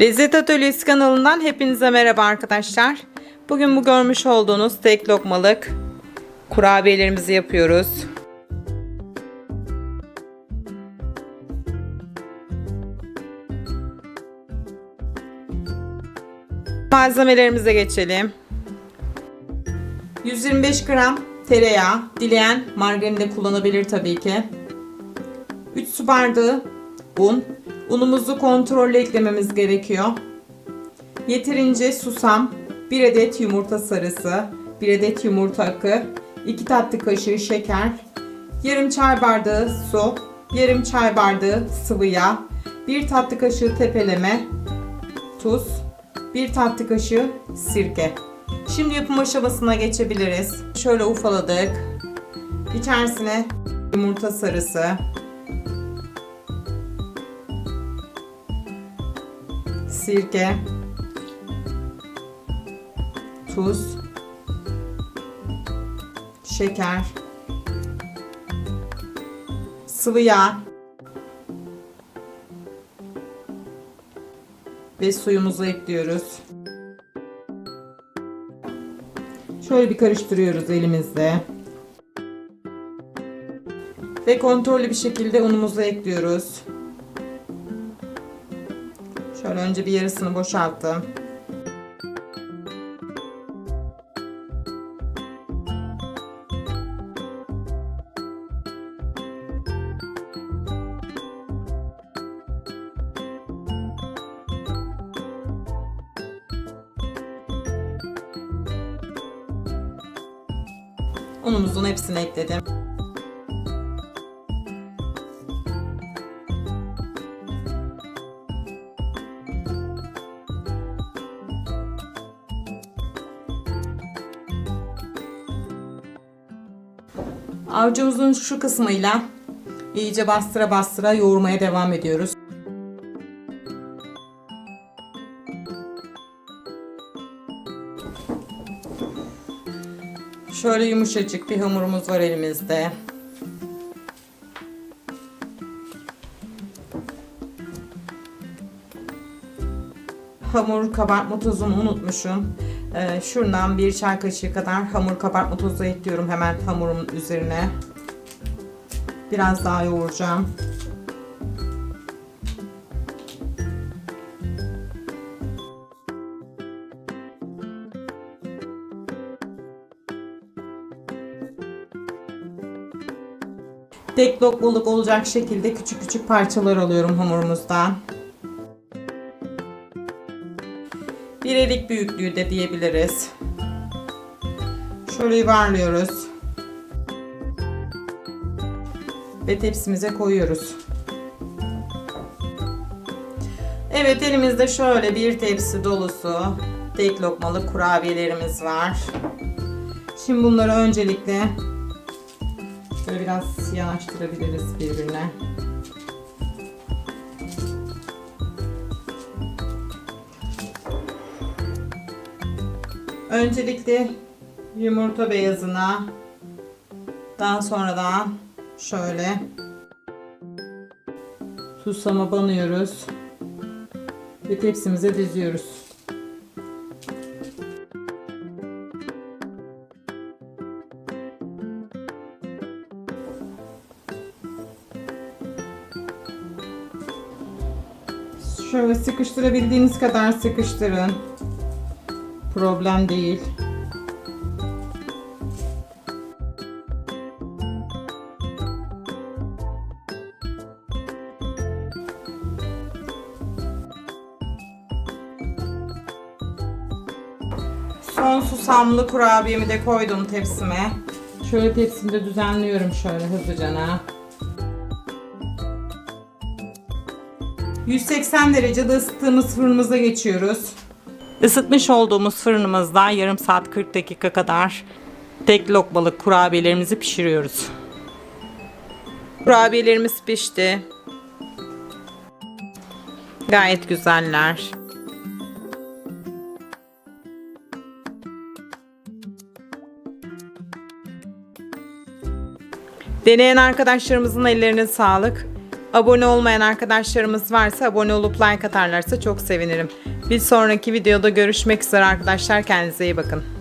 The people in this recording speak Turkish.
Lezzet Atölyesi kanalından hepinize merhaba arkadaşlar. Bugün bu görmüş olduğunuz tek lokmalık kurabiyelerimizi yapıyoruz. Malzemelerimize geçelim. 125 gram tereyağı, dileyen margarin de kullanabilir tabii ki. 3 su bardağı un. Unumuzu kontrollü eklememiz gerekiyor. Yeterince susam, 1 adet yumurta sarısı, 1 adet yumurta akı, 2 tatlı kaşığı şeker, yarım çay bardağı su, yarım çay bardağı sıvı yağ, 1 tatlı kaşığı tepeleme, tuz, 1 tatlı kaşığı sirke. Şimdi yapım aşamasına geçebiliriz. Şöyle ufaladık. İçerisine yumurta sarısı, sirke, tuz, şeker, sıvı yağ ve suyumuzu ekliyoruz. Şöyle bir karıştırıyoruz elimizle. Ve kontrollü bir şekilde unumuzu ekliyoruz. Şöyle önce bir yarısını boşalttım. Unumuzun hepsini ekledim. Avucumuzun şu kısmıyla iyice bastıra bastıra yoğurmaya devam ediyoruz. Şöyle yumuşacık bir hamurumuz var elimizde. Hamur kabartma tozunu unutmuşum. Ee, şuradan bir çay kaşığı kadar hamur kabartma tozu ekliyorum hemen hamurumun üzerine. Biraz daha yoğuracağım. Tek lokmalık olacak şekilde küçük küçük parçalar alıyorum hamurumuzdan. Bir elik büyüklüğü de diyebiliriz. Şöyle yuvarlıyoruz. Ve tepsimize koyuyoruz. Evet elimizde şöyle bir tepsi dolusu tek lokmalık kurabiyelerimiz var. Şimdi bunları öncelikle Şöyle biraz yanaştırabiliriz birbirine. Öncelikle yumurta beyazına daha sonradan şöyle susama banıyoruz ve tepsimize diziyoruz. Şöyle sıkıştırabildiğiniz kadar sıkıştırın. Problem değil. Son susamlı kurabiyemi de koydum tepsime. Şöyle tepsimde düzenliyorum şöyle hızlıca. 180 derecede ısıttığımız fırınımıza geçiyoruz. Isıtmış olduğumuz fırınımızda yarım saat 40 dakika kadar tek lokmalık kurabiyelerimizi pişiriyoruz. Kurabiyelerimiz pişti. Gayet güzeller. Deneyen arkadaşlarımızın ellerine sağlık. Abone olmayan arkadaşlarımız varsa abone olup like atarlarsa çok sevinirim. Bir sonraki videoda görüşmek üzere arkadaşlar. Kendinize iyi bakın.